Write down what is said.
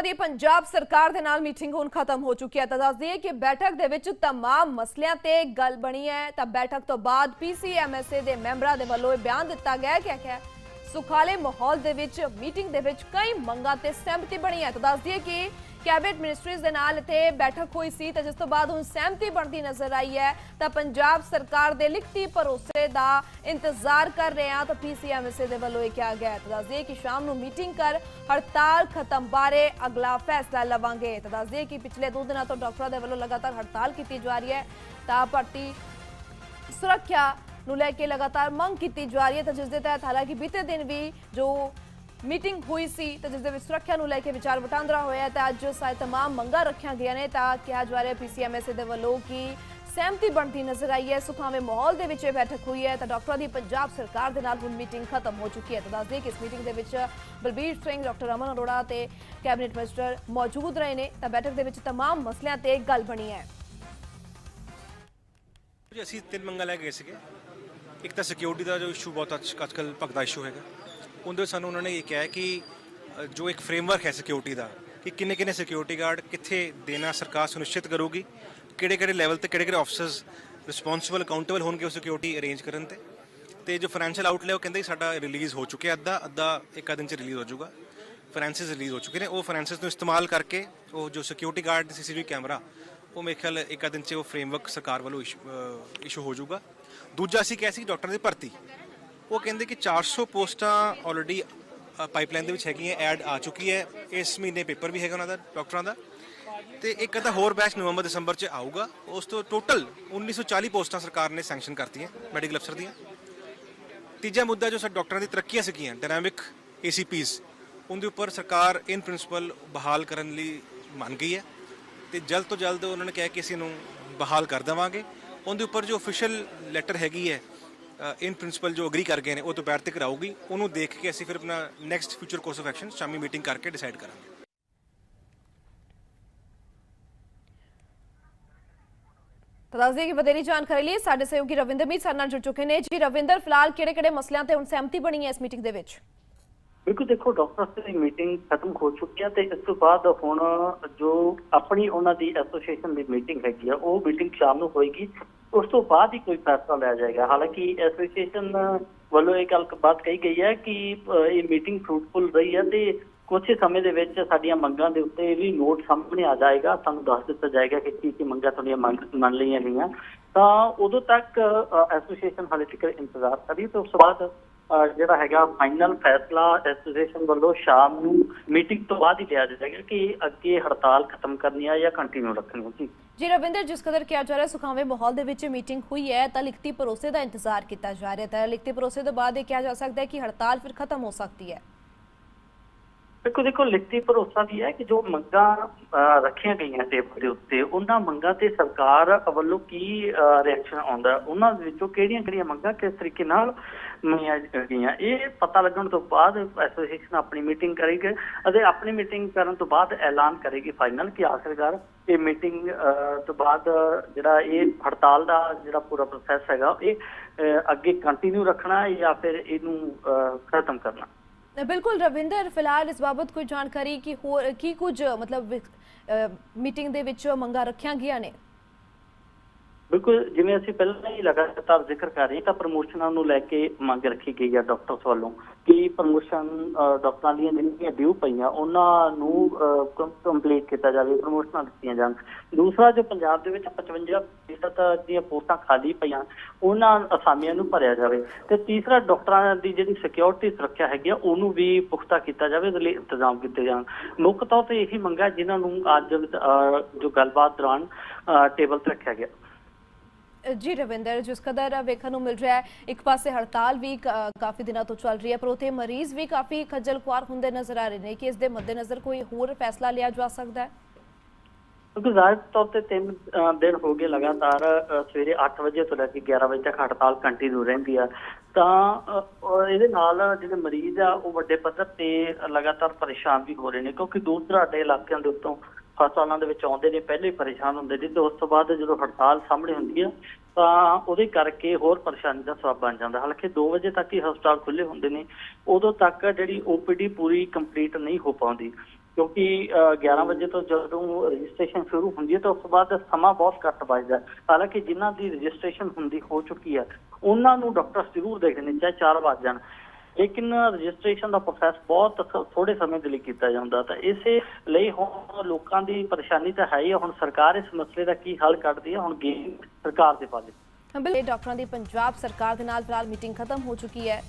ਡਾਕਟਰਾਂ ਦੀ ਪੰਜਾਬ ਸਰਕਾਰ ਦੇ ਨਾਲ ਮੀਟਿੰਗ ਹੁਣ ਖਤਮ ਹੋ ਚੁੱਕੀ ਹੈ ਤਾਂ ਦੱਸ ਦਈਏ ਕਿ ਬੈਠਕ ਦੇ ਵਿੱਚ तमाम ਮਸਲਿਆਂ ਤੇ ਗੱਲ ਬਣੀ ਹੈ ਤਾਂ ਬੈਠਕ ਤੋਂ ਬਾਅਦ ਪੀਸੀਐਮਐਸਏ ਦੇ ਮੈਂਬਰਾਂ ਦੇ ਵੱਲੋਂ ਇਹ ਬਿਆਨ ਦਿੱਤਾ ਗਿਆ ਹੈ ਕਿ ਆਖਿਆ ਸੁਖਾਲੇ ਮਾਹੌਲ ਦੇ ਵਿੱਚ ਮੀਟਿੰਗ ਦੇ ਵਿੱਚ ਕਈ ਮੰਗਾਂ ਤੇ ਸਹਿਮਤੀ ਬਣੀ ਹੈ ਤਾਂ ਦੱਸ ਦਈਏ ਕਿ ਕੈਬਨਿਟ ਮਿਨਿਸਟਰੀਜ਼ ਦੇ ਨਾਲ ਇੱਥੇ ਬੈਠਕ ਹੋਈ ਸੀ ਤੇ ਜਿਸ ਤੋਂ ਬਾਅਦ ਹੁਣ ਸਹਿਮਤੀ ਬਣਦੀ ਨਜ਼ਰ ਆਈ ਹੈ ਤਾਂ ਪੰਜਾਬ ਸਰਕਾਰ ਦੇ ਲਿਖਤੀ ਭਰੋਸੇ ਦਾ ਇੰਤਜ਼ਾਰ ਕਰ ਰਹੇ ਹਾਂ ਤਾਂ ਪੀਸੀਐਮਐਸਏ ਦੇ ਵੱਲੋਂ ਇਹ ਕਿਹਾ ਗਿਆ ਤਾਂ ਦੱਸ ਕਿ ਸ਼ਾਮ ਨੂੰ ਮੀਟਿੰਗ ਕਰ ਹੜਤਾਲ ਖਤਮ ਬਾਰੇ ਅਗਲਾ ਫੈਸਲਾ ਲਵਾਂਗੇ। ਤਾਂ ਦੱਸ ਕਿ ਪਿਛਲੇ ਦੋ ਦਿਨਾਂ ਤੋਂ ਡਾਕਟਰਾਂ ਦੇ ਵੱਲੋਂ ਲਗਾਤਾਰ ਹੜਤਾਲ ਕੀਤੀ ਜਾ ਰਹੀ ਹੈ। ਤਾਂ ਭਰਤੀ ਸੁਰੱਖਿਆ ਨੂੰ ਲੈ ਕੇ ਲਗਾਤਾਰ ਮੰਗ ਕੀਤੀ ਜਾ ਰਹੀ ਹੈ। ਤਾਂ ਜਿਸ ਦੇ ਤਹਿਤ ਹਾਲਾਂਕਿ ਬੀਤੇ ਦਿਨ ਵੀ ਜੋ ਮੀਟਿੰਗ ਹੋਈ ਸੀ ਤਾਂ ਜਿਸ ਦੇ ਵਿੱਚ ਸੁਰੱਖਿਆ ਨੂੰ ਲੈ ਕੇ ਵਿਚਾਰ ਵਟਾਂਦਰਾ ਹੋਇਆ ਹੈ ਤਾਂ ਅੱਜ ਸਾਰੇ तमाम ਮੰਗਾਂ ਰੱਖੀਆਂ ਗਈਆਂ ਨੇ ਤਾਂ ਕਿਹਾ ਜਾ ਰਿਹਾ ਪੀਸੀਐਮਐਸ ਦੇ ਵੱਲੋਂ ਕਿ ਸਹਿਮਤੀ ਬਣਦੀ ਨਜ਼ਰ ਆਈ ਹੈ ਸੁਖਾਵੇਂ ਮਾਹੌਲ ਦੇ ਵਿੱਚ ਇਹ ਬੈਠਕ ਹੋਈ ਹੈ ਤਾਂ ਡਾਕਟਰਾਂ ਦੀ ਪੰਜਾਬ ਸਰਕਾਰ ਦੇ ਨਾਲ ਹੁਣ ਮੀਟਿੰਗ ਖਤਮ ਹੋ ਚੁੱਕੀ ਹੈ ਤਾਂ ਦੱਸ ਦਈਏ ਕਿ ਇਸ ਮੀਟਿੰਗ ਦੇ ਵਿੱਚ ਬਲਬੀਰ ਸਿੰਘ ਡਾਕਟਰ ਅਮਨ ਅਰੋੜਾ ਤੇ ਕੈਬਨਿਟ ਮਿਨਿਸਟਰ ਮੌਜੂਦ ਰਹੇ ਨੇ ਤਾਂ ਬੈਠਕ ਦੇ ਵਿੱਚ तमाम ਮਸਲਿਆਂ ਤੇ ਗੱਲ ਬਣੀ ਹੈ ਜੀ ਅਸੀਂ ਤਿੰਨ ਮੰਗਾਂ ਲੈ ਕੇ ਗਏ ਸੀਗੇ ਇੱਕ ਤਾਂ ਸਿਕਿਉਰਿਟੀ ਦਾ ਜੋ ਇਸ਼ੂ ਬਹੁਤ ਅੱਜ ਅੱਜਕੱਲ ਭਗਦਾ ਇਸ਼ੂ ਹੈਗਾ ਉਹਦੇ ਵਿੱਚ ਸਾਨੂੰ ਉਹਨਾਂ ਨੇ ਇਹ ਕਿਹਾ ਕਿ ਜੋ ਇੱਕ ਫਰੇਮਵਰਕ ਹੈ ਸਿਕਿਉਰਿਟੀ ਦਾ, ਕਿ ਕਿੰਨੇ ਕਿੰਨੇ ਸਿਕਿਉਰਿਟੀ ਗਾਰਡ ਕਿੱਥੇ ਦੇਣਾ ਸਰਕਾਰ ਸੁਨਿਸ਼ਚਿਤ ਕਰੂਗੀ, ਕਿਹੜੇ ਕਿਹੜੇ ਲੈਵਲ ਤੇ ਕਿਹੜੇ ਕਿਹੜੇ ਆਫਸਰਸ ਰਿਸਪੌਂਸਿਬਲ ਅਕਾਊਂਟੇਬਲ ਹੋਣਗੇ ਉਹ ਸਿਕਿਉਰਿਟੀ ਅਰੇਂਜ ਕਰਨ ਤੇ। ਤੇ ਜੋ ਫਾਈਨੈਂਸ਼ੀਅਲ ਆਊਟਲੇ ਉਹ ਕਹਿੰਦੇ ਸਾਡਾ ਰਿਲੀਜ਼ ਹੋ ਚੁੱਕਿਆ, ਅੱਧਾ ਅੱਧਾ ਇੱਕ ਦਿਨ ਚ ਰਿਲੀਜ਼ ਹੋ ਜਾਊਗਾ। ਫਾਈਨੈਂਸਿਸ ਰਿਲੀਜ਼ ਹੋ ਚੁੱਕੇ ਨੇ, ਉਹ ਫਾਈਨੈਂਸਿਸ ਨੂੰ ਇਸਤੇਮਾਲ ਕਰਕੇ ਉਹ ਜੋ ਸਿਕਿਉਰਿਟੀ ਗਾਰਡ ਸੀਸੀਟੀਵੀ ਕੈਮਰਾ ਉਹ ਮੇਰੇ ਖਿਆਲ ਇੱਕ ਦਿਨ ਚ ਉਹ ਫਰੇਮਵਰਕ ਸਰਕਾਰ ਵੱਲੋਂ ਇਸ਼ੂ ਹੋ ਜਾਊਗਾ। ਦੂਜਾ ਅਸੀਂ ਕਿਹਾ ਸੀ ਡਾਕਟਰ ਦੀ ਭਰਤੀ। ਉਹ ਕਹਿੰਦੇ ਕਿ 400 ਪੋਸਟਾਂ ਆਲਰੇਡੀ ਪਾਈਪਲਾਈਨ ਦੇ ਵਿੱਚ ਹੈਗੀਆਂ ਐਡ ਆ ਚੁੱਕੀ ਹੈ। ਇਸ ਮਹੀਨੇ ਪੇਪਰ ਵੀ ਹੈਗਾ ਉਹਨਾਂ ਦਾ ਡਾਕਟਰਾਂ ਦਾ। ਤੇ ਇੱਕ ਅੱਧਾ ਹੋਰ ਬੈਚ ਨਵੰਬਰ, ਦਸੰਬਰ ਚ ਆਊਗਾ। ਉਸ ਤੋਂ ਟੋਟਲ 1940 ਪੋਸਟਾਂ ਸਰਕਾਰ ਨੇ ਸੈਂਕਸ਼ਨ ਕਰਤੀਆਂ ਮੈਡੀਕਲ ਅਫਸਰ ਦੀਆਂ। ਤੀਜਾ ਮੁੱਦਾ ਜੋ ਸਾਡੇ ਡਾਕਟਰਾਂ ਦੀ ਤਰੱਕੀਆਂ ਸੀਗੀਆਂ ਡਾਇਨਾਮਿਕ ਏਸੀਪੀਸ ਉਹਦੇ ਉੱਪਰ ਸਰਕਾਰ ਇਨ ਪ੍ਰਿੰਸੀਪਲ ਬਹਾਲ ਕਰਨ ਲਈ ਮੰਨ ਗਈ ਹੈ। ਤੇ ਜਲਦ ਤੋਂ ਜਲਦ ਉਹਨਾਂ ਨੇ ਕਿਹਾ ਕਿ ਅਸੀਂ ਇਹਨੂੰ ਬਹਾਲ ਕਰ ਦੇਵਾਂਗੇ। ਉਹਦੇ ਉੱਪਰ ਜੋ ਅਫੀਸ਼ੀਅਲ ਲੈਟਰ ਹੈਗੀ ਹੈ ਇਨ ਪ੍ਰਿੰਸੀਪਲ ਜੋ ਅਗਰੀ ਕਰ ਗਏ ਨੇ, ਉਹ ਦੁਪਹਿਰ ਤੱਕ ਆਊਗੀ ਉਹਨੂੰ ਦੇਖ ਕੇ ਅਸੀਂ ਫਿਰ ਆਪਣਾ next future course of action ਸ਼ਾਮੀ ਮੀਟਿੰਗ ਕਰਕੇ ਡਿਸਾਈਡ ਕਰਾਂਗੇ। ਤਾਂ ਦੱਸ ਦਈਏ ਕਿ ਵਧੇਰੀ ਜਾਣਕਾਰੀ ਲਈ ਸਾਡੇ ਸਹਿਯੋਗੀ ਰਵਿੰਦਰ ਮੀਤ ਸਾਡੇ ਨਾਲ ਜੁੜ ਚੁੱਕੇ ਨੇ। ਜੀ ਰਵਿੰਦਰ, ਫਿਲਹਾਲ ਕਿਹੜੇ-ਕਿਹੜੇ ਮਸਲਿਆਂ ਤੇ ਹੁਣ ਸਹਿਮਤੀ ਬਣੀ ਹੈ ਇਸ ਮੀਟਿੰਗ ਦੇ ਵਿੱਚ? ਬਿਲਕੁਲ ਦੇਖੋ ਡਾਕਟਰਸ ਦੀ ਮੀਟਿੰਗ ਖਤਮ ਹੋ ਚੁੱਕੀ ਹੈ ਤੇ ਇਸ ਤੋਂ ਬਾਅਦ ਹੁਣ ਜੋ ਆਪਣੀ ਉਹਨਾਂ ਦੀ ਐਸੋਸੀਏਸ਼ਨ ਦੀ ਮੀਟਿੰਗ ਹੈਗੀ ਆ, ਉਹ ਮੀਟਿੰਗ ਸ਼ਾਮ ਨੂੰ ਹੋਏਗੀ। ਉਸ ਤੋਂ ਬਾਅਦ ਹੀ ਕੋਈ ਫੈਸਲਾ ਲਿਆ ਜਾਏਗਾ। ਹਾਲਾਂਕਿ ਐਸੋਸੀਏਸ਼ਨ ਵੱਲੋਂ ਇਹ ਗੱਲ ਬਾਤ ਕਹੀ ਗਈ ਹੈ ਕਿ ਇਹ ਮੀਟਿੰਗ ਫਰੂਟਫੁਲ ਰਹੀ ਹੈ ਤੇ ਕੁਝ ਸਮੇਂ ਦੇ ਵਿੱਚ ਸਾਡੀਆਂ ਮੰਗਾਂ ਦੇ ਉੱਤੇ ਵੀ ਨੋਟ ਸਾਹਮਣੇ ਆ ਜਾਏਗਾ। ਸਾਨੂੰ ਦੱਸ ਦਿੱਤਾ ਜਾਏਗਾ ਕਿ ਕੀ ਕੀ ਮੰਗਾਂ ਤੁਹਾਡੀਆਂ ਮੰਗ, ਮੰਨ ਲਈਆਂ ਗਈਆਂ। ਤਾਂ ਉਦੋਂ ਤੱਕ ਐਸੋਸੀਏਸ਼ਨ ਹਾਲੇ ਤੱਕ ਇੰਤਜ਼ਾਰ ਕਰੀ ਤੇ ਉਸ ਤੋਂ ਬਾਅਦ ਜਿਹੜਾ ਹੈਗਾ ਫਾਈਨਲ ਫੈਸਲਾ ਐਸੋਸੀਏਸ਼ਨ ਵੱਲੋਂ ਸ਼ਾਮ ਨੂੰ ਮੀਟਿੰਗ ਤੋਂ ਬਾਅਦ ਹੀ ਲਿਆ ਜਾਏਗਾ ਕਿ ਅੱਗੇ ਹੜਤਾਲ ਖਤਮ ਕਰਨੀ ਆ ਜਾਂ ਕੰਟੀਨਿਊ ਰੱਖਣੀ ਹੈ ਜੀ ਜੀ ਰਵਿੰਦਰ, ਜਿਸ ਕਦਰ ਕਿਹਾ ਜਾ ਰਿਹਾ ਸੁਖਾਵੇਂ ਮਾਹੌਲ ਦੇ ਵਿੱਚ ਮੀਟਿੰਗ ਹੋਈ ਹੈ, ਤਾਂ ਲਿਖਤੀ ਭਰੋਸੇ ਦਾ ਇੰਤਜ਼ਾਰ ਕੀਤਾ ਜਾ ਰਿਹਾ ਹੈ। ਲਿਖਤੀ ਭਰੋਸੇ ਤੋਂ ਬਾਅਦ ਇਹ ਕਿਹਾ ਜਾ ਸਕਦਾ ਹੈ ਕਿ ਹੜਤਾਲ ਫਿਰ ਖਤਮ ਹੋ ਸਕਦੀ ਹੈ। ਦੇਖੋ ਦੇਖੋ ਲਿਖਤੀ ਭਰੋਸਾ ਵੀ ਹੈ ਕਿ ਜੋ ਮੰਗਾਂ ਰੱਖੀਆਂ ਗਈਆਂ ਟੇਬਲ ਦੇ ਉੱਤੇ ਉਹਨਾਂ ਮੰਗਾਂ ਤੇ ਸਰਕਾਰ ਵੱਲੋਂ ਕੀ ਰਿਐਕਸ਼ਨ ਆਉਂਦਾ? ਉਹਨਾਂ ਵਿੱਚੋਂ ਕਿਹੜੀਆਂ ਕਿਹੜੀਆਂ ਮੰਗਾਂ ਕਿਸ ਤਰੀਕੇ ਨਾਲ ਮੰਨੀਆਂ ਗਈਆਂ? ਇਹ ਪਤਾ ਲੱਗਣ ਤੋਂ ਬਾਅਦ ਐਸੋਸੀਏਸ਼ਨ ਆਪਣੀ ਮੀਟਿੰਗ ਕਰੇਗੀ ਅਤੇ ਆਪਣੀ ਮੀਟਿੰਗ ਕਰਨ ਤੋਂ ਬਾਅਦ ਐਲਾਨ ਕਰੇਗੀ ਫਾਈਨਲ ਕਿ ਆਖਿਰਕਾਰ ਇਹ ਮੀਟਿੰਗ ਤੋਂ ਬਾਅਦ ਜਿਹੜਾ ਇਹ ਹੜਤਾਲ ਦਾ ਜਿਹੜਾ ਪੂਰਾ ਪ੍ਰੋਸੈਸ ਹੈਗਾ ਇਹ ਅੱਗੇ ਕੰਟੀਨਿਊ ਰੱਖਣਾ ਜਾਂ ਫਿਰ ਇਹਨੂੰ ਅਹ, ਖਤਮ ਕਰਨਾ? ਬਿਲਕੁਲ ਰਵਿੰਦਰ, ਫਿਲਹਾਲ ਇਸ ਬਾਬਤ ਕੋਈ ਜਾਣਕਾਰੀ ਕਿ ਹੋਰ ਕੀ ਕੁਝ, ਮਤਲਬ ਮੀਟਿੰਗ ਦੇ ਵਿੱਚ ਮੰਗਾਂ ਰੱਖੀਆਂ ਗਈਆਂ ਨੇ? ਬਿਲਕੁਲ, ਜਿਵੇਂ ਅਸੀਂ ਪਹਿਲਾਂ ਹੀ ਲਗਾਤਾਰ ਜ਼ਿਕਰ ਕਰ ਰਹੇ ਹਾਂ, ਤਾਂ ਪ੍ਰਮੋਸ਼ਨਾਂ ਨੂੰ ਲੈ ਕੇ ਮੰਗ ਰੱਖੀ ਗਈ ਹੈ ਡਾਕਟਰਸ ਵੱਲੋਂ ਕਿ ਪ੍ਰਮੋਸ਼ਨ ਡਾਕਟਰਾਂ ਦੀਆਂ ਜਿਹੜੀਆਂ ਡਿਊ ਪਈਆਂ, ਉਹਨਾਂ ਨੂੰ ਕੰਪਲੀਟ ਕੀਤਾ ਜਾਵੇ ਪ੍ਰਮੋਸ਼ਨਾਂ ਦਿੱਤੀਆਂ ਜਾਣ। ਦੂਸਰਾ, ਜੋ ਪੰਜਾਬ ਦੇ ਵਿੱਚ 55% ਦੀਆਂ ਪੋਸਟਾਂ ਖਾਲੀ ਪਈਆਂ, ਉਹਨਾਂ ਅਸਾਮੀਆਂ ਨੂੰ ਭਰਿਆ ਜਾਵੇ। ਤੇ ਤੀਸਰਾ ਡਾਕਟਰਾਂ ਦੀ ਜਿਹੜੀ ਸਿਕਿਉਰਿਟੀ ਸੁਰੱਖਿਆ ਹੈਗੀ ਆ, ਉਹਨੂੰ ਵੀ ਪੁਖਤਾ ਕੀਤਾ ਜਾਵੇ, ਉਹਦੇ ਲਈ ਇੰਤਜ਼ਾਮ ਕੀਤੇ ਜਾਣ। ਮੁੱਖ ਤੌਰ ਤੇ ਇਹੀ ਮੰਗਾਂ ਜਿਨ੍ਹਾਂ ਨੂੰ ਅੱਜ ਜੋ ਗੱਲਬਾਤ ਦੌਰਾਨ ਟੇਬਲ ਤੇ ਰੱਖਿਆ ਗਿਆ। ਜੀ ਰਵਿੰਦਰ, ਜਿਸ ਕਦਰ ਵੇਖਣ ਨੂੰ ਮਿਲ ਰਿਹਾ ਹੈ, ਇੱਕ ਪਾਸੇ ਹੜਤਾਲ ਵੀ ਕਾਫੀ ਦਿਨਾਂ ਤੋਂ ਚੱਲ ਰਹੀ ਹੈ, ਪਰ ਉਥੇ ਮਰੀਜ਼ ਵੀ ਕਾਫੀ ਖੱਜਲ ਖੁਆਰ ਹੁੰਦੇ ਨਜ਼ਰ ਆ ਰਹੇ ਨੇ, ਕਿ ਇਸ ਦੇ ਮੱਦੇਨਜ਼ਰ ਕੋਈ ਹੋਰ ਫੈਸਲਾ ਲਿਆ ਜਾ ਸਕਦਾ ਹੈ? ਕਿਉਂਕਿ ਜ਼ਾਹਿਰ ਤੌਰ ਤੇ ਤਿੰਨ ਦਿਨ ਹੋ ਗਏ ਲਗਾਤਾਰ ਸਵੇਰੇ 8 ਵਜੇ ਤੋਂ ਲੈ ਕੇ 11 ਵਜੇ ਤੱਕ ਹੜਤਾਲ ਕੰਟੀਨਿਊ ਰਹਿੰਦੀ ਆ। ਤਾਂ ਇਹਦੇ ਨਾਲ ਜਿਹੜੇ ਮਰੀਜ਼ ਆ, ਉਹ ਵੱਡੇ ਪੱਧਰ ਤੇ ਲਗਾਤਾਰ ਪਰੇਸ਼ਾਨ ਵੀ ਹੋ ਰਹੇ ਨੇ, ਕਿਉਂਕਿ ਦੂਰ ਦਰਾਡੇ ਇਲਾਕਿਆਂ ਦੇ ਉੱਤੋਂ ਹਸਪਤਾਲਾਂ ਦੇ ਵਿੱਚ ਆਉਂਦੇ ਨੇ ਪਹਿਲੇ ਹੀ ਪਰੇਸ਼ਾਨ ਹੁੰਦੇ ਨੇ ਤੇ ਉਸ ਤੋਂ ਬਾਅਦ ਜਦੋਂ ਹੜਤਾਲ ਸਾਹਮਣੇ ਹੁੰਦੀ ਆ ਤਾਂ ਉਹਦੇ ਕਰਕੇ ਹੋਰ ਪਰੇਸ਼ਾਨੀ ਦਾ ਸਬਬ ਬਣ ਜਾਂਦਾ। ਹਾਲਾਂਕਿ 2 ਵਜੇ ਤੱਕ ਹੀ ਹਸਪਤਾਲ ਖੁੱਲੇ ਹੁੰਦੇ ਨੇ ਉਦੋਂ ਤੱਕ ਜਿਹੜੀ ਓਪੀਡੀ ਪੂਰੀ ਕੰਪਲੀਟ ਨਹੀਂ ਹੋ ਪਾਉਂਦੀ। ਕਿਉਂਕਿ ਅ, 11 ਵਜੇ ਤੋਂ ਜਦੋਂ ਰਜਿਸਟ੍ਰੇਸ਼ਨ ਸ਼ੁਰੂ ਹੁੰਦੀ ਹੈ ਤਾਂ ਉਸ ਤੋਂ ਬਾਅਦ ਸਮਾਂ ਬਹੁਤ ਘੱਟ ਬਚਦਾ ਹਾਲਾਂਕਿ ਜਿਨ੍ਹਾਂ ਦੀ ਰਜਿਸਟ੍ਰੇਸ਼ਨ ਹੁੰਦੀ ਹੋ ਚੁੱਕੀ ਹੈ ਉਹਨਾਂ ਨੂੰ ਡਾਕਟਰ ਜ਼ਰੂਰ ਦੇਖਦੇ ਨੇ ਚਾਹੇ 4 ਵਜ ਜਾਣ। ਲੇਕਿਨ ਰਜਿਸਟ੍ਰੇਸ਼ਨ ਦਾ ਪ੍ਰੋਸੈਸ ਬਹੁਤ ਥੋੜੇ ਸਮੇਂ ਦੇ ਲਈ ਕੀਤਾ ਜਾਂਦਾ ਤਾਂ ਇਸੇ ਲਈ ਹੁਣ ਲੋਕਾਂ ਦੀ ਪਰੇਸ਼ਾਨੀ ਤਾਂ ਹੈ ਹੀ ਹੈ। ਹੁਣ ਸਰਕਾਰ ਇਸ ਮਸਲੇ ਦਾ ਕੀ ਹੱਲ ਕੱਢਦੀ ਹੈ ਹੁਣ ਗੇਮ ਸਰਕਾਰ ਦੇ ਪਾਲੇ। ਬਿਲਕੁਲ। ਡਾਕਟਰਾਂ ਦੀ ਪੰਜਾਬ ਸਰਕਾਰ ਦੇ ਨਾਲ ਫਿਲਹਾਲ ਮੀਟਿੰਗ ਖਤਮ ਹੋ ਚੁੱਕੀ ਹੈ।